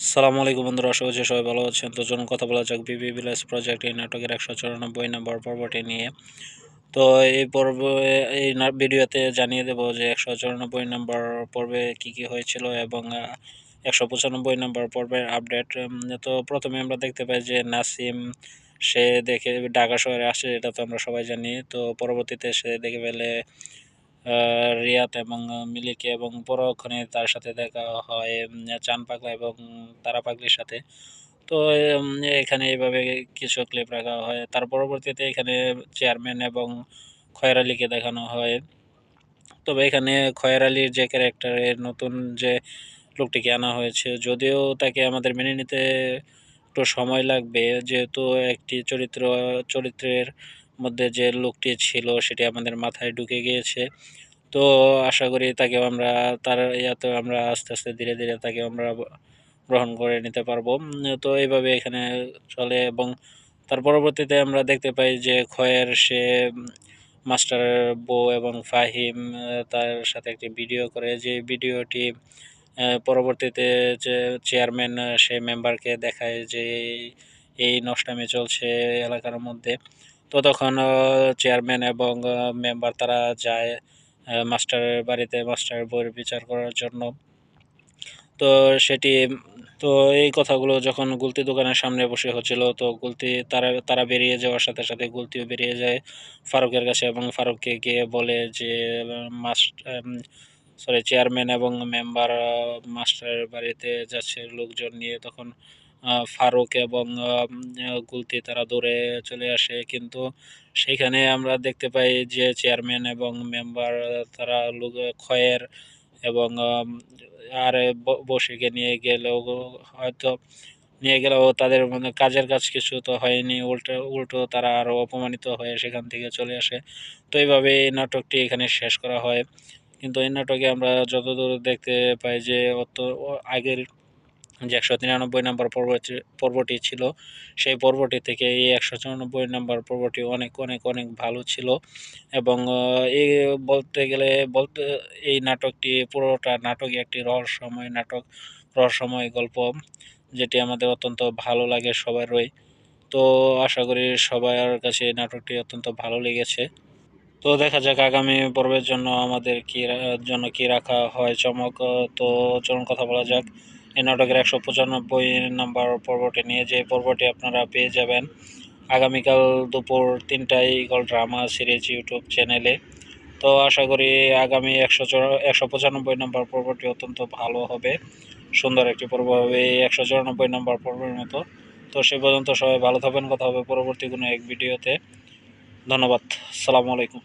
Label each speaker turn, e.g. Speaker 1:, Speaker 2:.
Speaker 1: সালামু আলাইকুম বন্ধুরা, আশা করছি সবাই ভালো আছেন। তো চলুন কথা বলা যাক। বিবি ভিলেজ প্রজেক্ট এই নাটকের একশো চুরানব্বই নম্বর পর্বটি নিয়ে। তো এই পর্ব এই ভিডিওতে জানিয়ে দেবো যে একশো চুরানব্বই নম্বর পর্বে কি কি হয়েছিল এবং একশো পঁচানব্বই নম্বর পর্বের আপডেট তো প্রথমে আমরা দেখতে পাই যে নাসিম, সে দেখে ঢাকা শহরে আসে, এটা তো আমরা সবাই জানি। তো পরবর্তীতে সে দেখে ফেলে রিয়াত এবং মিলিকে এবং পরক্ষণে তার সাথে দেখা হয় চান পাগলা এবং তারা পাগলির সাথে। তো এখানে এইভাবে কিছু ক্লিপ রাখা হয়। তার পরবর্তীতে এখানে চেয়ারম্যান এবং খয়ের আলীকে দেখানো হয়। তবে এখানে খয়ের আলীর যে ক্যারেক্টারের নতুন যে লোকটিকে আনা হয়েছে, যদিও তাকে আমাদের মেনে নিতে একটু সময় লাগবে। যেহেতু একটি চরিত্র, চরিত্রের মধ্যে যে লোকটি ছিল সেটি আমাদের মাথায় ঢুকে গিয়েছে। তো আশা করি তাকে আমরা, তার ইয়াতে আমরা আস্তে আস্তে ধীরে ধীরে তাকে আমরা গ্রহণ করে নিতে পারব। তো এইভাবে এখানে চলে এবং তার পরবর্তীতে আমরা দেখতে পাই যে খয়ের সে মাস্টার বউ এবং ফাহিম তার সাথে একটি ভিডিও করে। যে ভিডিওটি পরবর্তীতে যে চেয়ারম্যান, সে মেম্বারকে দেখায় যে এই নষ্টামি চলছে এলাকার মধ্যে। তো তখন চেয়ারম্যান এবং মেম্বার তারা যায় মাস্টারের বাড়িতে মাস্টারের বইয়ের বিচার করার জন্য। তো সেটি, তো এই কথাগুলো যখন গুলতি দোকানের সামনে বসে হচ্ছিল, তো গুলতি তারা তারা বেরিয়ে যাওয়ার সাথে সাথে গুলতিও বেরিয়ে যায় ফারুকের কাছে এবং ফারুককে গিয়ে বলে যে মাস্টার সরি চেয়ারম্যান এবং মেম্বার মাস্টারের বাড়িতে যাচ্ছে লোকজন নিয়ে। তখন ফারুক এবং গুলতি তারা দৌড়ে চলে আসে। কিন্তু সেইখানে আমরা দেখতে পাই যে চেয়ারম্যান এবং মেম্বার তারা লোক খয়ের এবং আর বসিকে নিয়ে গেলেও হয়তো, নিয়ে গেলেও তাদের মানে কাজের কাজ কিছু তো হয়নি। উল্টো উল্টো তারা আরও অপমানিত হয়ে সেখান থেকে চলে আসে। তো এইভাবে এই নাটকটি এখানে শেষ করা হয়। কিন্তু এই নাটকে আমরা যতদূর দেখতে পাই যে অত আগের যে একশো তিরানব্বই নম্বর পর্বটি পর্বটি ছিল, সেই পর্বটি থেকে এই একশো চুরানব্বই নম্বর পর্বটি অনেক অনেক অনেক ভালো ছিল। এবং এই বলতে গেলে, বলতে, এই নাটকটি পুরোটা নাটকই একটি রহস্যময় নাটক, রহস্যময় গল্প, যেটি আমাদের অত্যন্ত ভালো লাগে সবারই। তো আশা করি সবার কাছে নাটকটি অত্যন্ত ভালো লেগেছে। তো দেখা যাক আগামী পর্বের জন্য আমাদের কি জন্য কি রাখা হয় চমক। তো চলুন কথা বলা যাক। নাটকের একশো পঁচানব্বই নাম্বার পর্বটি নিয়ে যে পর্বটি আপনারা পেয়ে যাবেন, আগামীকাল দুপুর তিনটায় ইগল ড্রামা সিরিজ ইউটিউব চ্যানেলে। তো আশা করি আগামী একশো একশো পঁচানব্বই নম্বর পর্বটি অত্যন্ত ভালো হবে। সুন্দর একটি পর্ব হবে এই একশো চুরানব্বই নম্বর পর্বের মতো। তো সে পর্যন্ত সবাই ভালো থাকবেন, কথা হবে পরবর্তী কোনো এক ভিডিওতে। ধন্যবাদ, সালামু আলাইকুম।